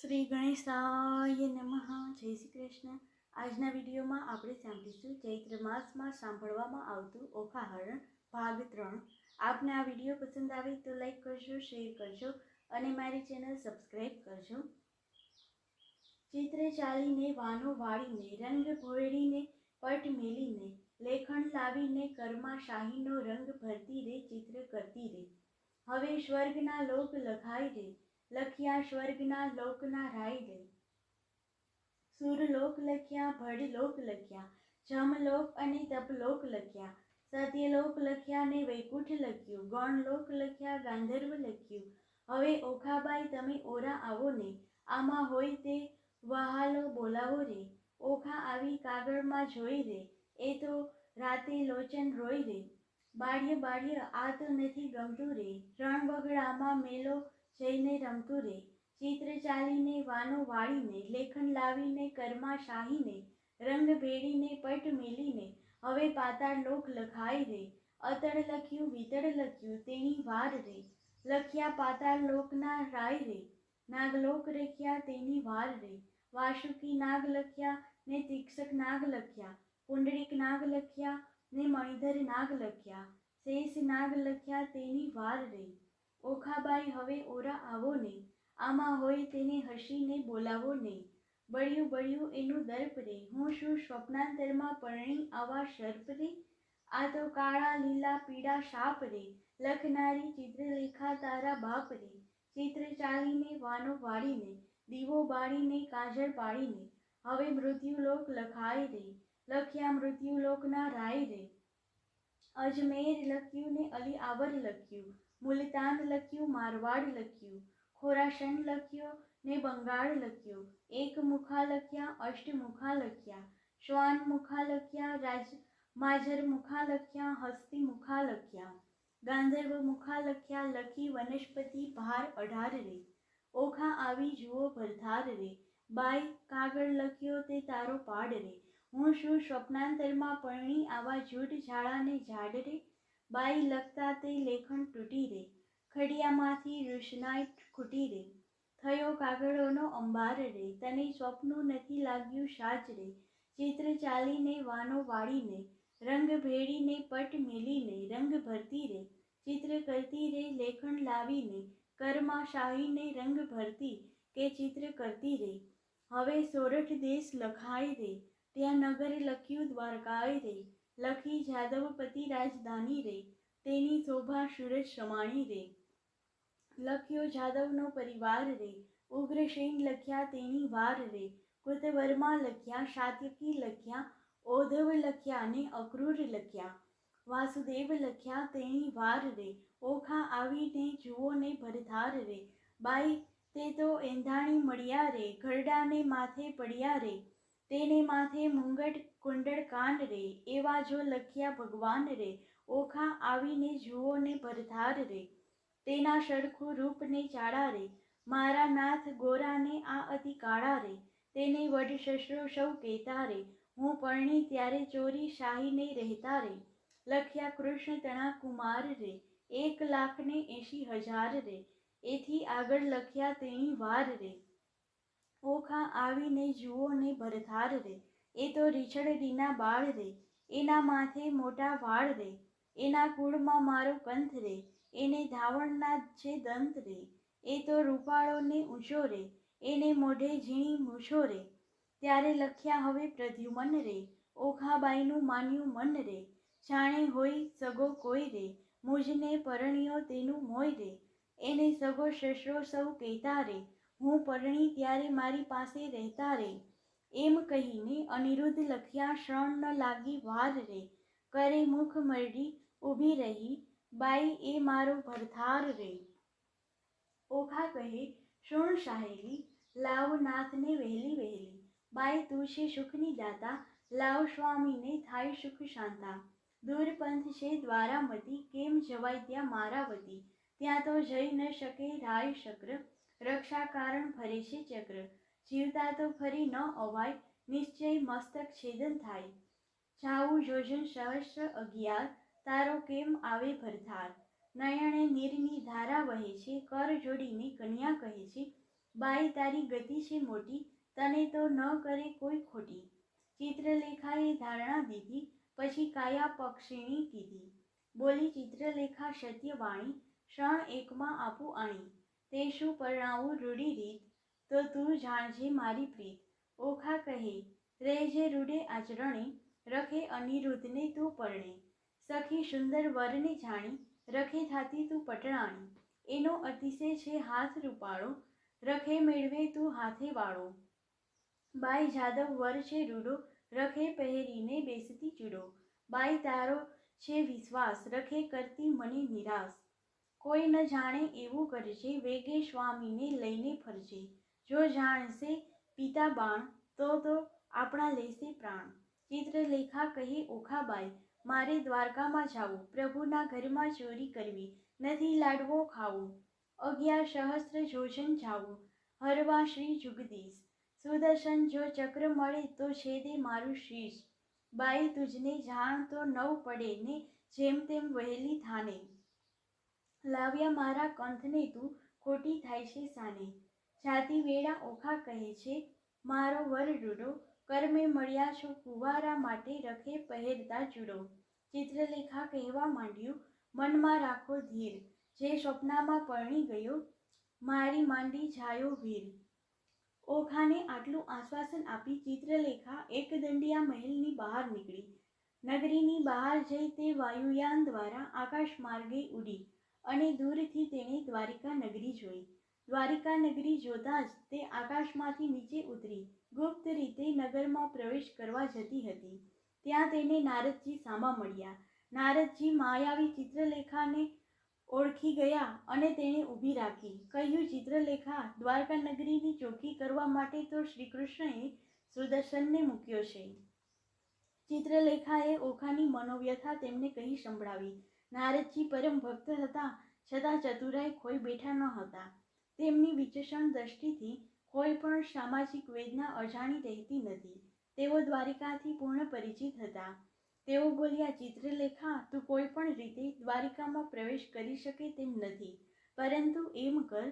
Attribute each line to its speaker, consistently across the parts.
Speaker 1: શ્રી ગણેશાય નમઃ. જય શ્રી કૃષ્ણ. આજના વિડીયોમાં આપણે સાંભળીશું ચૈત્ર માસમાં સાંભળવામાં આવતું ઓખાહરણ, ભાગ ત્રણ. આપને આ વીડિયો પસંદ આવે તો લાઈક કરજો, શેર કરજો અને મારી ચેનલ સબસ્ક્રાઈબ કરજો. ચિત્ર ચાલીને, વાનો વાળીને, રંગ ભોળીને, પટ મેલીને લેખણ લાવીને, કરમા શાહીનો રંગ ભરતી રે, ચિત્ર કરતી રે. હવે સ્વર્ગના લોક લખાય રે લખ્યા સ્વર્ગના લોકના રાઈ રે સુરલોક લખ્યા, ભડલોક લખ્યા, જમલોક અને તપલોક લખ્યા, સત્યલોક લખ્યા ને વૈકુંઠ લખ્યું, ગણલોક લખ્યા, ગાંધર્વ લખ્યું. હવે ઓખાબાઈ તમે ઓરા આવો ને, આમાં હોય તે વહાલો બોલાવો રે, ઓખા આવી કાગળમાં જોઈ રે, એ તો રાતે લોચન રોય રે. બાળ્ય બાળ્ય આ તો નથી ગમતું રે રણ બગડામાં મેલો જઈને રમતું રે ચિત્ર ચાલીને વાનો વાળીને લેખન લાવીને, કર્મા શાહીને, રંગ ભેળીને, પટ મેલીને, હવે પાતાળ લોક લખાય રે, અતળ લખ્યું, વિતળ લખ્યું, તેની વાર રે, લખ્યા પાતાળ લોકના રાય રે, નાગલોક રખ્યા તેની વાર રે, વાસુકી નાગ લખ્યા, ને તીક્ષક નાગ લખ્યા, પુંડરીક નાગ લખ્યા, ને મણિધર નાગ લખ્યા, શેષ નાગ લખ્યા તેની વાર રે. ઓખાબાઈ, હવે ઓરા આવો ને આમાં હોય તેને હસીને બોલાવો ને બળ્યું બળ્યું એનું દર્પ રે. હું શું સ્વપ્નાંતરમાં પરણી આવા સર્પ રે? આ તો કાળા, લીલા, પીળા સાપ રે. લખનારી ચિત્રલેખા તારા બાપ રે. ચિત્ર ચાલીને, વાનો વાળીને, દીવો બાળીને, કાજળ પાડીને હવે મૃત્યુલોક લખાય રે. લખ્યા મૃત્યુલોકના રાય રે. અજમેર લખ્યું ને અલી આવર લખ્યું. મુલતાન લખ્યું, મારવાડ લખ્યું ખોરાશન લખ્યો, ને બંગાળ લખ્યો, એક મુખા લખ્યા અષ્ટમુખા લખ્યા, શ્વાન મુખા લખ્યા, રાજ માજર મુખા લખ્યા, હસ્તી મુખા લખ્યા, ગાંધર્વ મુખા લખ્યા, લખી વનસ્પતિ ભાર અઢાર રે, ઓખા આવી જુઓ ભરધાર રે બાય કાગળ લખ્યો તે તારો પાડ રે, હું શું સ્વપ્નાંતરમાં પરણી આવા જૂઠ ઝાડાને ઝાડ રે? બાઈ લખતા તે લેખન તૂટી રે ખડિયામાંથી રૂશનાઈ ખૂટી રે થયો કાગળોનો અંબાર રે, તને સ્વપ્નું નથી લાગ્યું સાચ રે. ચિત્ર ચાલીને, વાનો વાળીને, રંગ ભેળીને, પટ મેલીને, રંગ ભરતી રે. ચિત્ર કરતી રે, લેખન લાવીને, કર્મા શાહીને રંગ ભરતી કે ચિત્ર કરતી રે. હવે સોરઠ દેશ લખાય રે, ત્યાં નગર લખ્યું દ્વારકાય રે. લખી જાદવપતિ રાજધાની રે, તેની શોભા સુરજ સમાણી રે. લખ્યો જાદવનો પરિવાર રે, ઉગ્રસેન લખ્યા તેની વાર રે. કૃતવર્મા લખ્યા શાતકી લખ્યા, ઓધવ લખ્યા અને અક્રૂર લખ્યા. વાસુદેવ લખ્યા તેની વાર રે, ઓખા આવીને જુઓ ને ભરથાર રે. બાઈ, તે તો એંધાણી મળ્યા રે, ઘરડાને માથે પડ્યા રે. તેને માથે મુંગટ કુંડળ કાંડ રે, એવા જો લખ્યા ભગવાન રે, ઓખા આવીને જુઓ ને ભરધાર રે. તેના સરખું રૂપને ચાળા રે, મારા નાથ ગોરાને આ અતિ કાળા રે. તેને વડ શસ્ત્રો સૌ કહેતા રે, હું પરણી ત્યારે ચોરી શાહીને રહેતા રે. લખ્યા કૃષ્ણ તણા કુમાર રે, એક લાખને એંશી હજાર રે. એથી આગળ લખ્યા તેની વાર રે. ઓખા આવીને જુઓ ને ભરધાર રે. એ તો રીછડડીના બાળ રે, એના માથે મોટા વાળ રે, એના કુળમાં મારો કંથ રે, એને ધાવણના છે દંત રે, એ તો રૂપાળોને ઊંચો રે, એને મોઢે ઝીણી મૂછો રે. ત્યારે લખ્યા હવે પ્રદ્યુમન રે, ઓખાબાઈનું માન્યું મન રે, જાણે હોય સગો કોઈ રે, મુજને પરણ્યો તેનું મોય રે, એને સગો શસ્ત્રો સૌ કહેતા રે, હું પરણી ત્યારે મારી પાસે રહેતા રે. એમ કહીને અનિરુદ્ધ લખ્યા શ્રણ ન લાગી વાર રે. કરે મુખ મરડી ઊભી રહી. બાઈ, એ મારો ભરથાર રે. ઓખા કહે, શૃણ સાહેલી લાવ નાથને વહેલી વહેલી. બાઈ, તું છે સુખની દાતા. લાવ સ્વામીને થાય સુખ શાંતા. દૂર પંથ છે દ્વારામતી. કેમ જવાય ત્યાં મારાવતી? ત્યાં તો જઈ ન શકે રાય શક્ર. રક્ષા કારણ ફરે છે ચક્ર. જીવતા તો ફરી ન અવાય, નિશ્ચય મસ્તક છેદન થાય. જાવું જોજન સહસ્ર અગિયાર, તારો કેમ આવે ભરથાર નયણે નીરની ધારા વહે છે, કર જોડીને કન્યા કહે છે, બાઈ તારી ગતિ છે મોટી, તને તો ન કરે કોઈ ખોટી. ચિત્રલેખાએ ધારણા દીધી, પછી કાયા પક્ષીણી કીધી. બોલી ચિત્રલેખા સત્યવાણી, ક્ષણ એકમાં આપું આણી. તે શું પરણાવું રૂઢી રીત તો તું જાણજે મારી પ્રીત. ઓખા કહે, રહેજે રૂડે આચરણે, રખે અનિરુદ્ધને તું પરણે. સખી સુંદર વરને જાણી, રખે થાતી તું પટણાણી એનો અતિશય છે હાથ રૂપાળો, રખે મેળવે તું હાથે વાળો. બાઈ જાદવ વર છે રૂડો, રખે પહેરીને બેસતી ચૂડો. બાઈ તારો છે વિશ્વાસ, રખે કરતી મને નિરાશ. કોઈ ન જાણે એવું કરજે, વેગે સ્વામીને લઈને ફરજે. જો જાણશે પિતા બાણ, તો તો આપણા લેશે પ્રાણ. ચિત્રલેખા કહે ઓખાબાઈ મારે દ્વારકામાં જાવું. પ્રભુના ઘરમાં ચોરી કરવી. નથી લાડવો ખાવું. અગિયાર સહસ્ત્ર જોજન જાવું. હરવા શ્રી જુગદીશ. સુદર્શન જો ચક્ર મળે, તો છેદે મારું શીશ. બાઈ, તુજને જાણ તો નવ પડે ને જેમ તેમ વહેલી થાને. લાવ્યા મારા કંથને તું ખોટી થાય છે સાને. જાતિ વેળા ઓખા કહે છે, મારો વર રૂડો કર્મે મળ્યા છો, કુવારા માટે રખે પહેરતા ચૂડો. ચિત્રલેખા કહેવા માંડ્યું, મનમાં રાખો ધીર, જે સ્વપ્નમાં પરણી ગયો, મારી માંડી જાયો વીર. ઓખાને આટલું આશ્વાસન આપી ચિત્રલેખા એક દંડિયા મહેલની બહાર નીકળી. નગરીની બહાર જઈ તે વાયુયાન દ્વારા આકાશ માર્ગે ઉડી અને દૂરથી તેણે દ્વારિકા નગરી જોઈ. દ્વારિકા નગરી જોતાં જ તે આકાશમાંથી નીચે ઉતરી, ગુપ્ત રીતે નગરમાં પ્રવેશ કરવા જતી હતી. ત્યાં તેને નારદજી સામા મળ્યા. નારદજી માયાવી ચિત્રલેખાને ઓળખી ગયા અને તેણે ઊભી રાખી. કહ્યું, ચિત્રલેખા દ્વારકા નગરીની ચોખ્ખી કરવા માટે તો શ્રી કૃષ્ણએ સુદર્શનને મૂક્યો છે. ચિત્રલેખાએ ઓખાની મનોવ્યથા તેમને કહી સંભળાવી. નારદજી પરમ ભક્ત હતા, છતાં ચતુરાઈ ખોઈ બેઠા ન હતા. તેમની વિચક્ષણ દ્રષ્ટિથી કોઈ પણ સામાજિક વેદના અજાણી રહેતી નથી. તેઓ દ્વારિકાથી પૂર્ણ પરિચિત હતા. તેઓ બોલ્યા, ચિત્રલેખા, તું કોઈ પણ રીતે દ્વારિકામાં પ્રવેશ કરી શકે તેમ નથી. પરંતુ એમ કર,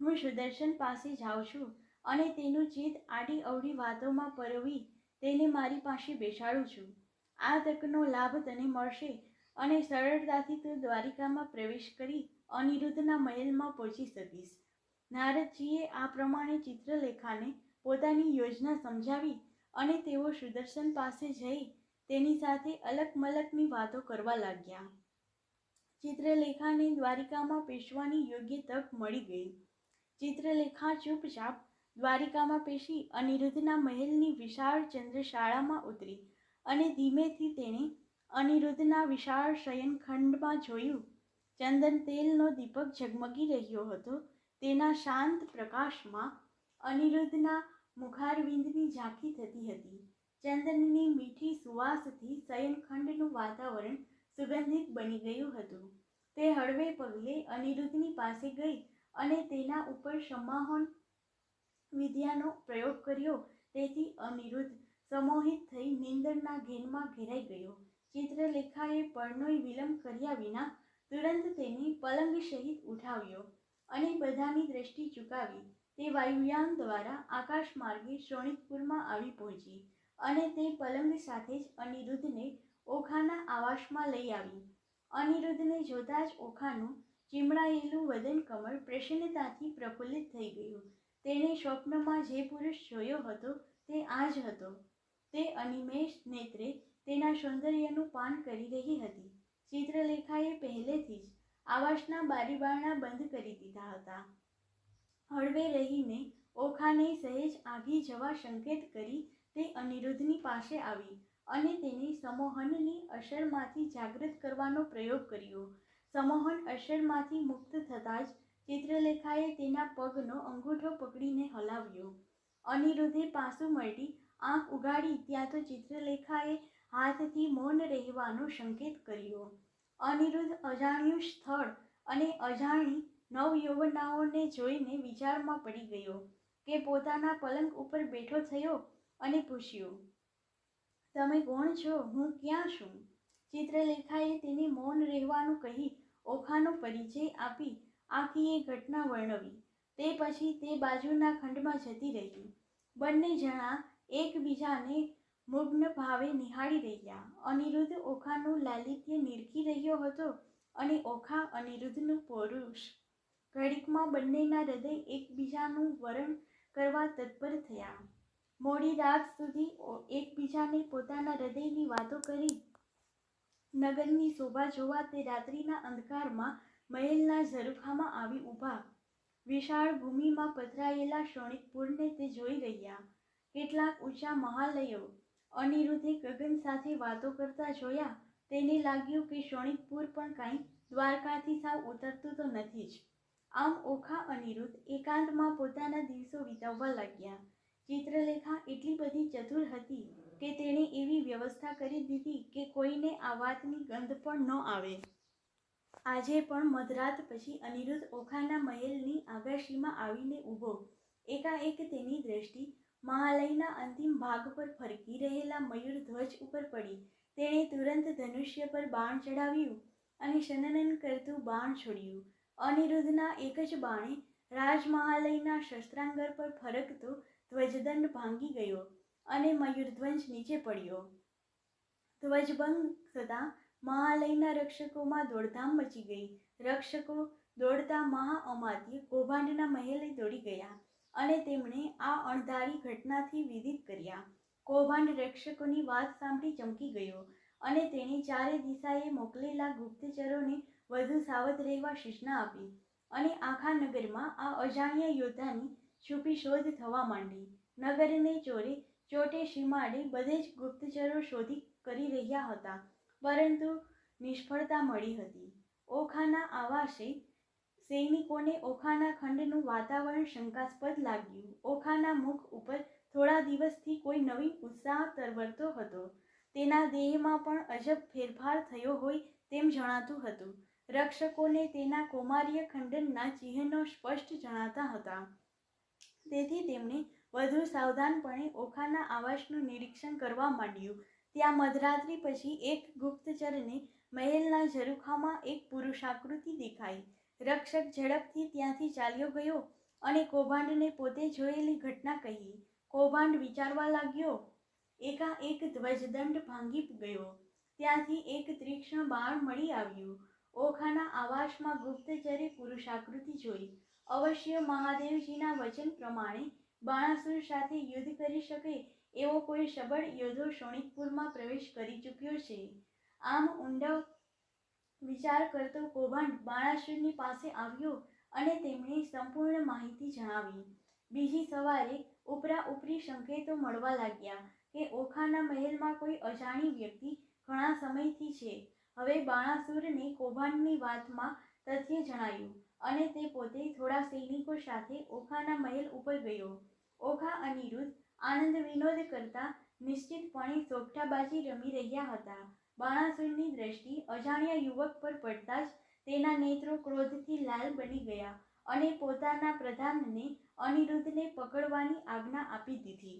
Speaker 1: હું સુદર્શન પાસે જાઉં છું અને તેનું ચિત્ત આડી અવડી વાતોમાં પરવી તેને મારી પાસે બેસાડું છું. આ તકનો લાભ તને મળશે અને સરળતાથી તું દ્વારિકામાં પ્રવેશ કરી અનિરુદ્ધના મહેલમાં પહોંચી શકીશ. નારદજીએ આ પ્રમાણે ચિત્રલેખાને પોતાની યોજના સમજાવી અને તેઓ સુદર્શન પાસે જઈ તેની સાથે અલગ મલકની વાતો કરવા લાગ્યા. ચિત્રલેખાને દ્વારિકામાં પેશવાની યોગ્ય તક મળી ગઈ. ચિત્રલેખા ચૂપચાપ દ્વારિકામાં પેશી અનિરુદ્ધના મહેલની વિશાળ ચંદ્રશાળામાં ઉતરી અને ધીમેથી તેણે અનિરુદ્ધના વિશાળ શયનખંડમાં જોયું. ચંદન તેલનો દીપક ઝગમગી રહ્યો હતો. તેના શાંત પ્રકાશમાં અનિરુદ્ધના મુખારવિંદની ઝાંખી થતી હતી. ચંદનની મીઠી સુવાસથી શયનખંડનું વાતાવરણ સુગંધિત બની ગયું હતું. તે હળવે પગલે અનિરુદ્ધની પાસે ગઈ અને તેના ઉપર સમાહન વિદ્યાનો પ્રયોગ કર્યો. તેથી અનિરુદ્ધ સમોહિત થઈ નિંદરના ઘેનમાં ઘેરાઈ ગયો. ચિત્રલેખાએ પરનોય વિલંબ કર્યા વિના તુરંત તેને પલંગ સહિત ઉઠાવ્યો. અને બધાની દ્રષ્ટિ ચૂકાવી તે વાયુયાન દ્વારા આકાશ માર્ગે શોણિતપુરમાં આવી પહોંચી અને તે પલંગ સાથે જ અનિરુદ્ધને ઓખાના આવાસમાં લઈ આવી. અનિરુદ્ધને જોતાં જ ઓખાનું ચીમડાયેલું વદન કમળ પ્રસન્નતાથી પ્રફુલ્લિત થઈ ગયું. તેણે સ્વપ્નમાં જે પુરુષ જોયો હતો તે આ જ હતો. તે અનિમેષ નેત્રે તેના સૌંદર્યનું પાન કરી રહી હતી. ચિત્રલેખાએ પહેલેથી જ આવાસના બારીબારણા બંધ કરી દીધા હતા. હળવે રહીને ઓખાને સહેજ આઘી જવા સંકેત કરી તે અનિરુદ્ધની પાસે આવી અને તેને સમોહનની અસરમાંથી જાગૃત કરવાનો પ્રયોગ કર્યો. સમોહન અસરમાંથી મુક્ત થતાં જ ચિત્રલેખાએ તેના પગનો અંગૂઠો પકડીને હલાવ્યો. અનિરુદ્ધે પાસું મળી આંખ ઉગાડી ત્યાં તો ચિત્રલેખાએ હાથથી મૌન રહેવાનો સંકેત કર્યો. અનિરુદ્ધ અજાણ્યું સ્થળ અને અજાણી નવયૌવનાઓને જોઈને વિચારમાં પડી ગયો કે પોતાના પલંગ ઉપર બેઠો થયો અને પૂછ્યું, તમે કોણ છો? હું ક્યાં છું? ચિત્રલેખાએ તેને મૌન રહેવાનું કહી ઓખાનો પરિચય આપી આખી એ ઘટના વર્ણવી. તે પછી તે બાજુના ખંડમાં જતી રહી. બંને જણા એકબીજાને મુગ્ન ભાવે નિહાળી રહ્યા. અનિરુદ્ધ ઓખાનું લાલિત્ય નિરખી રહ્યો હતો અને ઓખા અનિરુદ્ધનું પુરુષ. ઘડીકમાં બંનેના હૃદય એકબીજાનું વરણ કરવા તત્પર થયા. મોડી રાત સુધી એકબીજાને પોતાના હૃદયની વાતો કરી. નગરની શોભા જોવા તે રાત્રિના અંધકારમાં મહેલના ઝરૂખામાં આવી ઊભા. વિશાળ ભૂમિમાં પથરાયેલા શોણિકપુરને તે જોઈ રહ્યા. કેટલાક ઊંચા મહાલયો અનિરુદ્ધે ગગન સાથે વાતો કરતા જોયા. તેને લાગ્યું કે શોણિકપુર પણ કાંઈ દ્વારકાથી સાવ ઉતરતું તો નથી જ. આમ ઓખા અનિરુદ્ધ એકાંતમાં પોતાના દિવસો વિતાવવા લાગ્યા. ચિત્રલેખા એટલી બધી ચતુર હતી કે તેણે એવી વ્યવસ્થા કરી દીધી કે કોઈને આ વાતની ગંધ પણ ન આવે. આજે પણ મધરાત પછી અનિરુદ્ધ ઓખાના મહેલની આગાશીમાં આવીને ઊભો. એકાએક તેની દ્રષ્ટિ મહાલયના અંતિમ ભાગ પર ફરકી રહેલા મયુર ધ્વજ ઉપર પડી. તેણે તુરંત ધનુષ્ય પર બાણ ચડાવ્યું અને શનનન કરતું બાણ છોડ્યું. અનિરુદ્ધના એક જ બાણે રાજમહાલયના શસ્ત્રાંગર પર ફરકતો ધ્વજદંડ ભાંગી ગયો અને મયુરધ્વજ નીચે પડ્યો. ધ્વજભંગ થતાં મહાલયના રક્ષકોમાં દોડધામ મચી ગઈ. રક્ષકો દોડતા મહા અમાત્ય કૌભાંડના મહેલે દોડી ગયા. અને તેમણે આ અણધારી ઘટનાથી વિદિત કર્યા. કૌભાંડ રક્ષકોની વાત સાંભળી ચમકી ગયો અને તેણે ચારે દિશાએ મોકલેલા ગુપ્તચરોને વધુ સાવધ રહેવા સૂચના આપી અને આખા નગરમાં આ અજાણ્યા યોદ્ધાની છુપી શોધ થવા માંડી. નગરને ચોરે ચોટે સીમાડે બધે જ ગુપ્તચરો શોધી કરી રહ્યા હતા, પરંતુ નિષ્ફળતા મળી હતી. ઓખાના આવાસે સૈનિકોને ઓખાના ખંડનું વાતાવરણ શંકાસ્પદ લાગ્યું. ઓખાના મુખ ઉપર થોડા દિવસથી કોઈ નવી ઉત્સાહ તરવરતો હતો. તેના દેહમાં પણ અજબ ફેરફાર થયો હોય તેમ જણાતું હતું. રક્ષકોને તેના કૌમાર્ય ખંડનના ચિહ્નો સ્પષ્ટ જણાતા હતા. તેથી તેમણે વધુ સાવધાનપણે ઓખાના આવાસનું નિરીક્ષણ કરવા માંડ્યું. ત્યાં મધરાત્રિ પછી એક ગુપ્તચરને મહેલના ઝરૂખામાં એક પુરુષાકૃતિ દેખાઈ. રક્ષક ઝડપથી ત્યાંથી ચાલ્યો ગયો અને કૌભાંડને પોતે જોયેલી ઘટના કહી. કૌભાંડ વિચારવા લાગ્યો. એકાએક ધ્વજદંડ ભાંગી ગયો. ત્યાંથી એક તીક્ષ્ણ બાણ મળી આવ્યું. ઓખાના આવાસમાં ગુપ્તચરે પુરુષાકૃતિ જોઈ. અવશ્ય મહાદેવજીના વચન પ્રમાણે બાણાસુર સાથે યુદ્ધ કરી શકે એવો કોઈ સબળ યોદ્ધો શોણિકપુરમાં પ્રવેશ કરી ચૂક્યો છે. આમ ઊંડો વિચાર કરતો કૌભાંડ બાણાસુરની પાસે આવ્યો અને તેમણે સંપૂર્ણ માહિતી જણાવી. બીજી સવારે ઉપરા ઉપરી સંકેતો મળવા લાગ્યા કે ઓખાના મહેલમાં કોઈ અજાણી વ્યક્તિ ઘણા સમયથી છે. હવે બાણાસુરને કૌભાંડની વાતમાં તથ્ય જણાયું અને તે પોતે થોડા સૈનિકો સાથે ઓખાના મહેલ ઉપર ગયો. ઓખા અનિરુદ્ધ આનંદ વિનોદ કરતા નિશ્ચિતપણે સોગઠાબાજી રમી રહ્યા હતા. બાણાસુરની દ્રષ્ટિ અજાણ્યા યુવક પર પડતા જ તેના નેત્રો ક્રોધથી લાલ બની ગયા અને પોતાના પ્રધાનને અનિરુદ્ધને પકડવાની આજ્ઞા આપી દીધી.